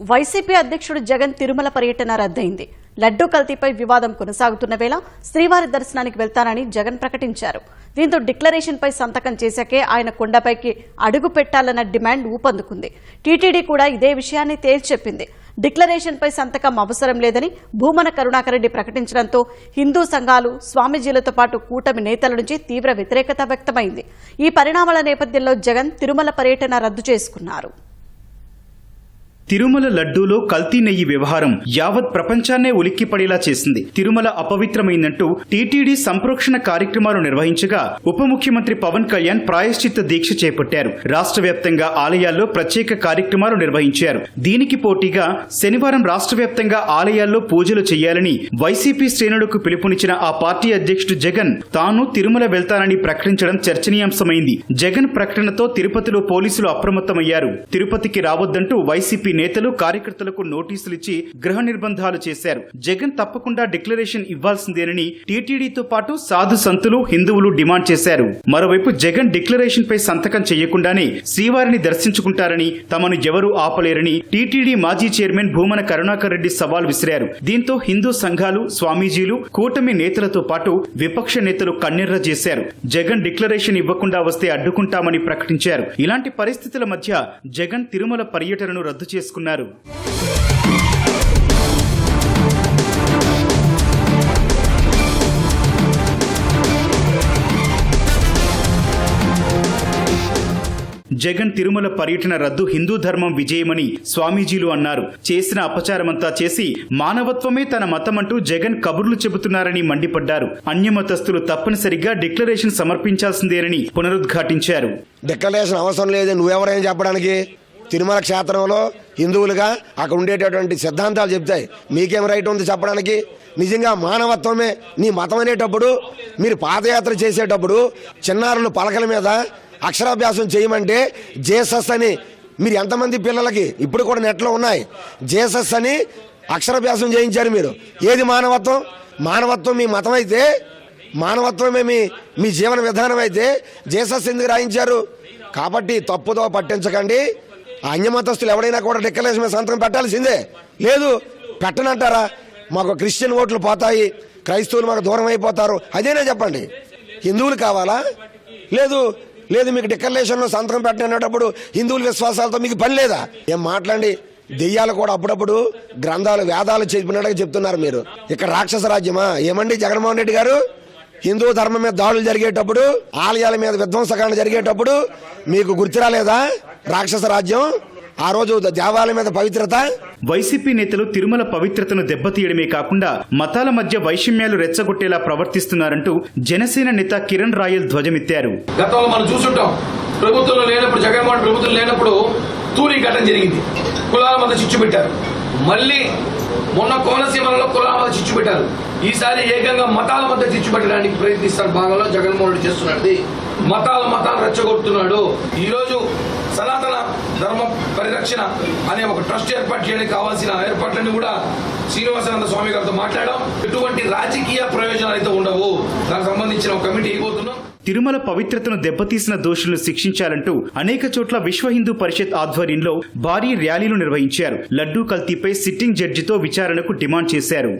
YCP అధ్యక్షుడు జగన్ తిరుమల పర్యటన రద్దయింది. లడ్డూ కల్తీపై వివాదం కొనసాగుతున్న వేళ శ్రీవారి దర్శనానికి వెళ్తానని జగన్ ప్రకటించారు. దీంతో డిక్లరేషన్పై సంతకం చేశాకే ఆయన కొండపైకి అడుగు పెట్టాలన్న డిమాండ్ ఊపందుకుంది. టీటీడీ కూడా ఇదే విషయాన్ని తేల్చెప్పింది. డిక్లరేషన్పై సంతకం అవసరం లేదని భూమన కరుణాకరెడ్డి ప్రకటించడంతో హిందూ సంఘాలు స్వామీజీలతో పాటు కూటమి నేతల నుంచి తీవ్ర వ్యతిరేకత వ్యక్తమైంది. ఈ పరిణామాల నేపథ్యంలో జగన్ తిరుమల పర్యటన రద్దు చేసుకున్నారు. తిరుమల లడ్డూలో కల్తీ నెయ్యి వ్యవహారం యావత్ ప్రపంచాన్నే ఉలిక్కిపడేలా చేసింది. తిరుమల అపవిత్రమైందంటూ టీటీడీ సంప్రోక్షణ కార్యక్రమాలు నిర్వహించగా ఉప ముఖ్యమంత్రి పవన్ కళ్యాణ్ ప్రాయశ్చిత్త దీక్ష చేపట్టారు. రాష్ట్ర వ్యాప్తంగా ఆలయాల్లో ప్రత్యేక కార్యక్రమాలు నిర్వహించారు. దీనికి పోటీగా శనివారం రాష్ట్ర వ్యాప్తంగా ఆలయాల్లో పూజలు చేయాలని వైసీపీ శ్రేణులకు పిలుపునిచ్చిన ఆ పార్టీ అధ్యక్షుడు జగన్ తాను తిరుమల వెళ్తానని ప్రకటించడం చర్చనీయాంశమైంది. జగన్ ప్రకటనతో తిరుపతిలో పోలీసులు అప్రమత్తమయ్యారు. తిరుపతికి రావద్దంటూ వైసీపీ నేతలు కార్యకర్తలకు నోటీసులు ఇచ్చి గృహ నిర్బంధాలు చేశారు. జగన్ తప్పకుండా డిక్లరేషన్ ఇవ్వాల్సిందేనని టీటీడీతో పాటు సాధు సంతులు హిందువులు డిమాండ్ చేశారు. మరోవైపు జగన్ డిక్లరేషన్ పై సంతకం చేయకుండానే శ్రీవారిని దర్శించుకుంటారని తమను ఎవరూ ఆపలేరని టీటీడీ మాజీ చైర్మన్ భూమన కరుణాకర్ రెడ్డి సవాల్ విసిరారు. దీంతో హిందూ సంఘాలు స్వామీజీలు కూటమి నేతలతో పాటు విపక్ష నేతలు కన్నెర్ర చేశారు. జగన్ డిక్లరేషన్ ఇవ్వకుండా వస్తే అడ్డుకుంటామని ప్రకటించారు. ఇలాంటి పరిస్థితుల మధ్య జగన్ తిరుమల పర్యటనను రద్దు చేశారు. చేసుకున్నారు. జగన్ తిరుమల పర్యటన రద్దు హిందూ ధర్మం విజయమని స్వామీజీలు అన్నారు. చేసిన అపచారమంతా చేసి మానవత్వమే తన మతమంటూ జగన్ కబుర్లు చెబుతున్నారని మండిపడ్డారు. అన్యమతస్థులు తప్పనిసరిగా డిక్లరేషన్ సమర్పించాల్సిందేనని పునరుద్ఘాటించారు. డిక్లరేషన్ అవసరం లేదు. నువ్వెవరైనా చెప్పడానికి? తిరుమల క్షేత్రంలో హిందువులుగా అక్కడ ఉండేటటువంటి సిద్ధాంతాలు చెప్తాయి. మీకేం రైట్ ఉంది చెప్పడానికి? నిజంగా మానవత్వమే. నీ మతం అనేటప్పుడు మీరు పాదయాత్ర చేసేటప్పుడు చిన్నారులు పలకల మీద అక్షరాభ్యాసం చేయమంటే జేసస్ అని మీరు ఎంతమంది పిల్లలకి? ఇప్పుడు కూడా నెట్లో ఉన్నాయి. జేసస్ అని అక్షరాభ్యాసం చేయించారు మీరు. ఏది మానవత్వం? మానవత్వం మీ మతం అయితే మానవత్వమే మీ మీ జీవన విధానం అయితే జేసస్ ఎందుకు రాయించారు? కాబట్టి తప్పుదో పట్టించకండి. అన్యమతస్తులు ఎవడైనా కూడా డిక్లరేషన్ మీద సంతకం పెట్టాల్సిందే. లేదు పెట్టనంటారా? మాకు క్రిస్టియన్ ఓట్లు పోతాయి క్రైస్తవులు మాకు దూరం అయిపోతారు. అదేనా చెప్పండి. హిందువులు కావాలా? లేదు లేదు మీకు డిక్లరేషన్లో సంతకం పెట్టినప్పుడు హిందువుల విశ్వాసాలతో మీకు పని లేదా? ఏం మాట్లాడండి? దెయ్యాలు కూడా అప్పుడప్పుడు గ్రంథాలు వేదాలు చెప్పినట్టుగా చెప్తున్నారు మీరు. ఇక్కడ రాక్షస రాజ్యమా? ఏమండి జగన్మోహన్ రెడ్డి గారు? హిందూ ధర్మం మీద దాడులు జరిగేటప్పుడు ఆలయాల మీద విధ్వంసకాండ జరిగేటప్పుడు మీకు గుర్తు రాలేదా? రాక్షస రాజ్యం? ఆ రోజు దేవాలయం మీద పవిత్రత? వైసీపీ నేతలు తిరుమల పవిత్రతను దెబ్బతీయడమే కాకుండా మతాల మధ్య వైషమ్యాలు రెచ్చగొట్టేలా ప్రవర్తిస్తున్నారంటూ జనసేన నేత కిరణ్ రాయల్ ధ్వజమెత్తారు. గతంలో మనం చూసుంటాం ప్రభుత్వంలో లేనప్పుడు జగన్మోహన్ ప్రభుత్వం లేనప్పుడు తూరి ఘటన జరిగింది. కులాల మధ్య చిచ్చు పెట్టారు. మళ్ళీ మొన్న కోనసీమలలో కులాల మధ్య చిచ్చు పెట్టారు. ఈసారి ఏకంగా మతాల మధ్య చిచ్చు పెట్టడానికి ప్రయత్నిస్తారు భాగంలో జగన్మోహన్ రెడ్డి చేస్తున్నాడు. మతాల మతాలు రెచ్చగొడుతున్నాడు. ఈరోజు సనాతన ధర్మ పరిరక్షణ అనే ఒక ట్రస్ట్ ఏర్పాటు చేయడానికి కావాల్సిన ఏర్పాట్లన్నీ కూడా శ్రీనివాసానంద స్వామి గారితో మాట్లాడడం ఎటువంటి రాజకీయ ప్రయోజనాలు అయితే ఉండవు. దానికి సంబంధించిన ఒక కమిటీ అయిపోతున్నాం. తిరుమల పవిత్రతను దెబ్బతీసిన దోషులను శిక్షించాలంటూ అనేక చోట్ల విశ్వ హిందూ పరిషత్ ఆధ్వర్యంలో భారీ ర్యాలీలు నిర్వహించారు. లడ్డూ కల్తీపై సిట్టింగ్ జడ్జితో విచారణకు డిమాండ్ చేశారు.